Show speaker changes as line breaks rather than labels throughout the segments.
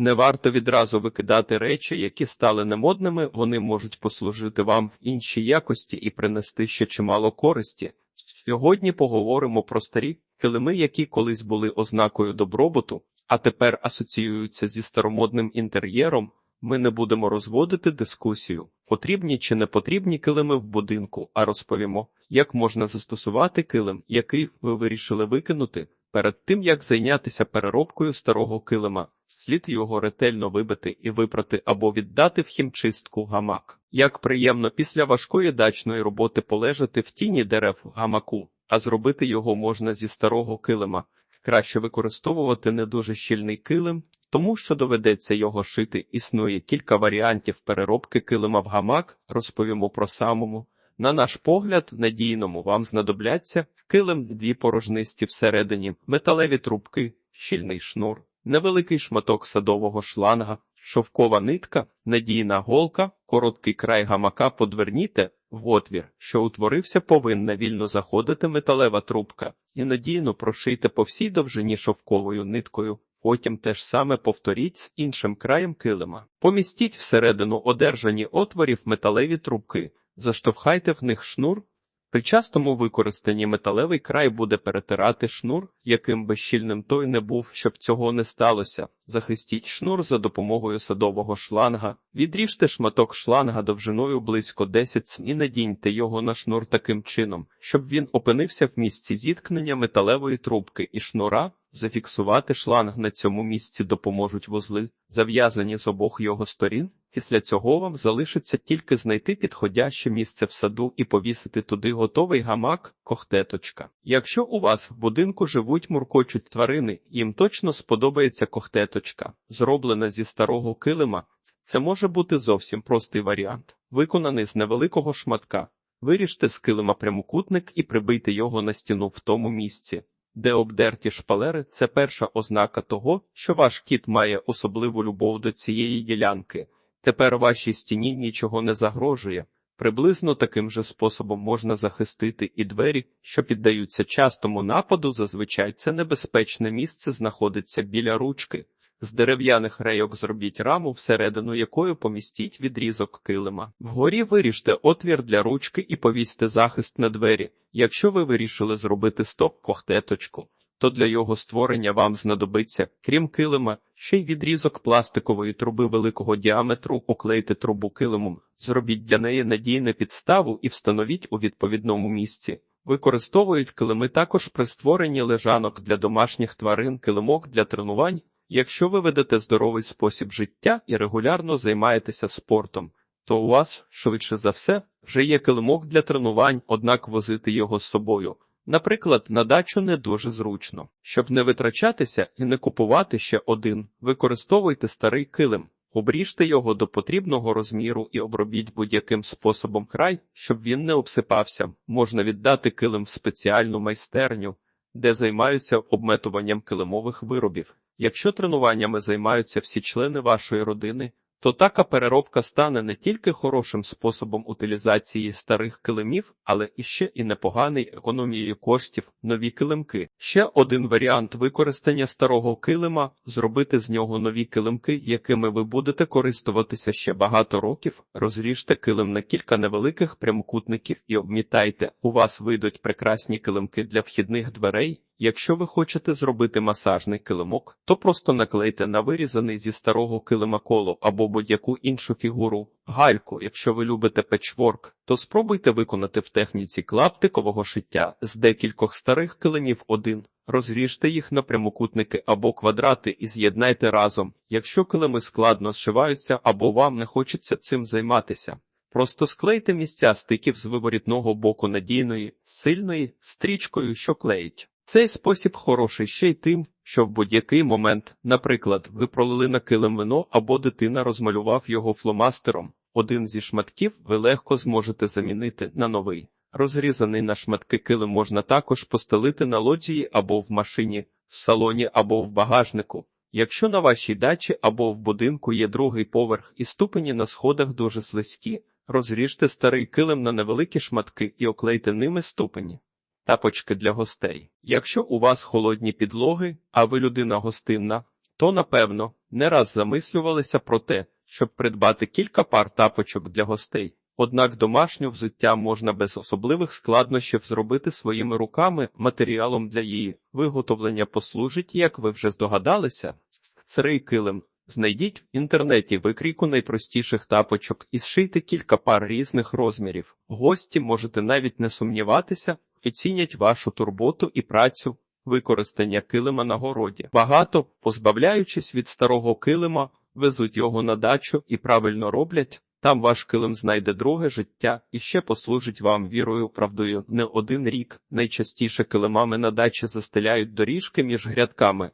Не варто відразу викидати речі, які стали немодними, вони можуть послужити вам в іншій якості і принести ще чимало користі. Сьогодні поговоримо про старі килими, які колись були ознакою добробуту, а тепер асоціюються зі старомодним інтер'єром. Ми не будемо розводити дискусію, потрібні чи не потрібні килими в будинку, а розповімо, як можна застосувати килим, який ви вирішили викинути. Перед тим як зайнятися переробкою старого килима, слід його ретельно вибити і випрати або віддати в хімчистку гамак. Як приємно після важкої дачної роботи полежати в тіні дерев гамаку, а зробити його можна зі старого килима. Краще використовувати не дуже щільний килим, тому що доведеться його шити. Існує кілька варіантів переробки килима в гамак. Розповімо про самому. На наш погляд, надійному вам знадобляться килим, дві порожнисті всередині, металеві трубки, щільний шнур, невеликий шматок садового шланга, шовкова нитка, надійна голка, короткий край гамака подверніте в отвір, що утворився, повинна вільно заходити металева трубка, і надійно прошийте по всій довжині шовковою ниткою. Потім те ж саме повторіть з іншим краєм килима. Помістіть всередину одержані отворів металеві трубки. Заштовхайте в них шнур. При частому використанні металевий край буде перетирати шнур, яким би щільним той не був, щоб цього не сталося. Захистіть шнур за допомогою садового шланга, відріжте шматок шланга довжиною близько 10 см і надіньте його на шнур таким чином, щоб він опинився в місці зіткнення металевої трубки і шнура. Зафіксувати шланг на цьому місці допоможуть вузли, зав'язані з обох його сторін. Після цього вам залишиться тільки знайти підходяще місце в саду і повісити туди готовий гамак, кохтеточка. Якщо у вас в будинку живуть муркочуть тварини, їм точно сподобається кохтеточка, зроблена зі старого килима. Це може бути зовсім простий варіант, виконаний з невеликого шматка. Виріжте з килима прямокутник і прибийте його на стіну в тому місці. Де обдерті шпалери це перша ознака того, що ваш кіт має особливу любов до цієї ділянки. Тепер вашій стіні нічого не загрожує. Приблизно таким же способом можна захистити і двері, що піддаються частому нападу. Зазвичай це небезпечне місце знаходиться біля ручки. З дерев'яних рейок зробіть раму, всередину якої помістіть відрізок килима. Вгорі виріжте отвір для ручки і повісьте захист на двері. Якщо ви вирішили зробити стовп кохтеточку, то для його створення вам знадобиться, крім килима, ще й відрізок пластикової труби великого діаметру, уклейте трубу килимом, зробіть для неї надійну підставу і встановіть у відповідному місці. Використовують килими також при створенні лежанок для домашніх тварин, килимок для тренувань. Якщо ви ведете здоровий спосіб життя і регулярно займаєтеся спортом, то у вас, швидше за все, вже є килимок для тренувань, однак возити його з собою. Наприклад, на дачу не дуже зручно. Щоб не витрачатися і не купувати ще один, використовуйте старий килим, обріжте його до потрібного розміру і обробіть будь-яким способом край, щоб він не обсипався. Можна віддати килим в спеціальну майстерню, де займаються обметуванням килимових виробів. Якщо тренуваннями займаються всі члени вашої родини, то така переробка стане не тільки хорошим способом утилізації старих килимів, але і ще і непоганий економією коштів нові килимки. Ще один варіант використання старого килима зробити з нього нові килимки, якими ви будете користуватися ще багато років. Розріжте килим на кілька невеликих прямокутників і обмітайте. У вас вийдуть прекрасні килимки для вхідних дверей. Якщо ви хочете зробити масажний килимок, то просто наклейте на вирізаний зі старого килима коло або будь-яку іншу фігуру. Гальку, якщо ви любите печворк, то спробуйте виконати в техніці клаптикового шиття з декількох старих килимів один. Розріжте їх на прямокутники або квадрати і з'єднайте разом, якщо килими складно зшиваються або вам не хочеться цим займатися. Просто склейте місця стиків з виворітного боку надійної, сильної стрічкою, що клеїть. Цей спосіб хороший ще й тим, що в будь-який момент, наприклад, ви пролили на килим вино або дитина розмалював його фломастером. Один зі шматків ви легко зможете замінити на новий. Розрізаний на шматки килим можна також постелити на лоджії або в машині, в салоні або в багажнику. Якщо на вашій дачі або в будинку є другий поверх і ступені на сходах дуже слизькі, розріжте старий килим на невеликі шматки і оклейте ними ступені. Тапочки для гостей. Якщо у вас холодні підлоги, а ви людина гостинна, то напевно не раз замислювалися про те, щоб придбати кілька пар тапочок для гостей. Однак домашнє взуття можна без особливих складнощів зробити своїми руками, матеріалом для її виготовлення послужить, як ви вже здогадалися, сирий килим. Знайдіть в інтернеті викрійку найпростіших тапочок і зшийте кілька пар різних розмірів. Гості можете навіть не сумніватися, оцінять вашу турботу і працю, використання килима на городі. Багато, позбавляючись від старого килима, везуть його на дачу і правильно роблять. Там ваш килим знайде друге життя і ще послужить вам вірою, правдою не один рік. Найчастіше килимами на дачі застеляють доріжки між грядками.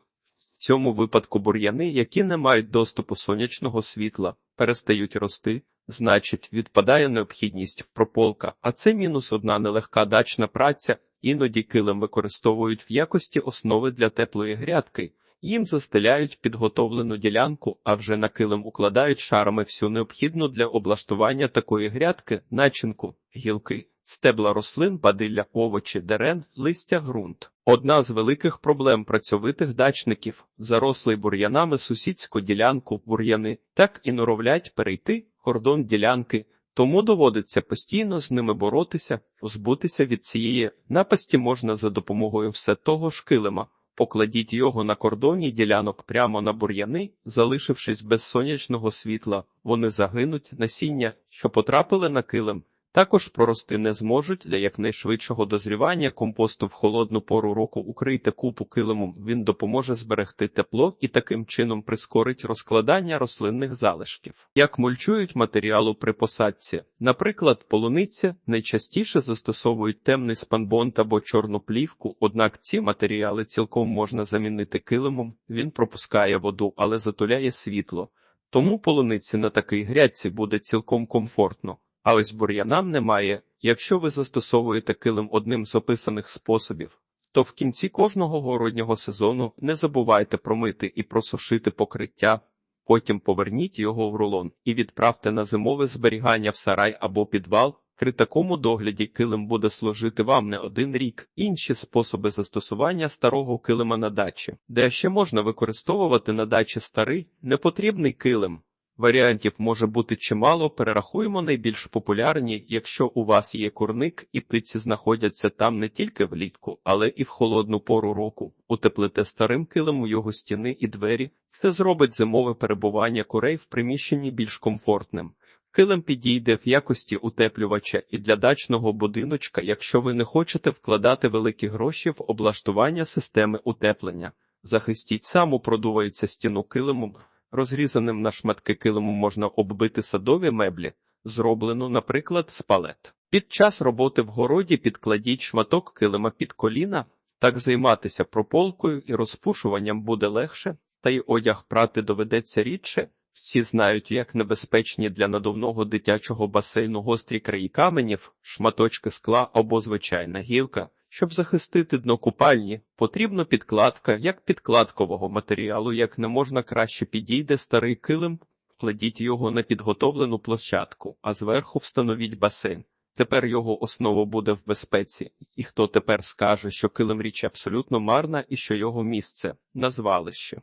В цьому випадку бур'яни, які не мають доступу сонячного світла, перестають рости, значить, відпадає необхідність прополка, а це мінус одна нелегка дачна праця, іноді килим використовують в якості основи для теплої грядки. Їм застеляють підготовлену ділянку, а вже на килим укладають шарами всю необхідну для облаштування такої грядки, начинку, гілки, стебла рослин, бадилля, овочі, дерен, листя, ґрунт. Одна з великих проблем працьовитих дачників зарослий бур'янами сусідську ділянку бур'яни, так і норовлять перейти кордон ділянки. Тому доводиться постійно з ними боротися, позбутися від цієї напасті можна за допомогою все того ж килима. Покладіть його на кордоні ділянок прямо на бур'яни, залишившись без сонячного світла, вони загинуть, насіння, що потрапили на килим, також прорости не зможуть для якнайшвидшого дозрівання компосту в холодну пору року укрийте купу килимом, він допоможе зберегти тепло і таким чином прискорить розкладання рослинних залишків. Як мульчують матеріалу при посадці, наприклад, полуниця найчастіше застосовують темний спанбонт або чорну плівку, однак ці матеріали цілком можна замінити килимом, він пропускає воду, але затуляє світло. Тому полуниці на такій грядці буде цілком комфортно. А ось бур'янам немає. Якщо ви застосовуєте килим одним з описаних способів, то в кінці кожного городнього сезону не забувайте промити і просушити покриття, потім поверніть його в рулон і відправте на зимове зберігання в сарай або підвал. При такому догляді килим буде служити вам не один рік. Інші способи застосування старого килима на дачі, де ще можна використовувати на дачі старий непотрібний килим. Варіантів може бути чимало, перерахуємо найбільш популярні, якщо у вас є курник і птиці знаходяться там не тільки влітку, але і в холодну пору року. Утеплите старим килимом його стіни і двері, це зробить зимове перебування курей в приміщенні більш комфортним. Килим підійде в якості утеплювача і для дачного будиночка, якщо ви не хочете вкладати великі гроші в облаштування системи утеплення. Захистіть саму продувається стіну килимом. Розрізаним на шматки килиму можна оббити садові меблі, зроблену, наприклад, з палет. Під час роботи в городі підкладіть шматок килима під коліна, так займатися прополкою і розпушуванням буде легше, та й одяг прати доведеться рідше. Всі знають, як небезпечні для надувного дитячого басейну гострі краї каменів, шматочки скла або звичайна гілка. Щоб захистити дно купальні, потрібна підкладка як підкладкового матеріалу, як не можна краще підійде старий килим, вкладіть його на підготовлену площадку, а зверху встановіть басейн. Тепер його основа буде в безпеці, і хто тепер скаже, що килим річ абсолютно марна і що його місце на звалище.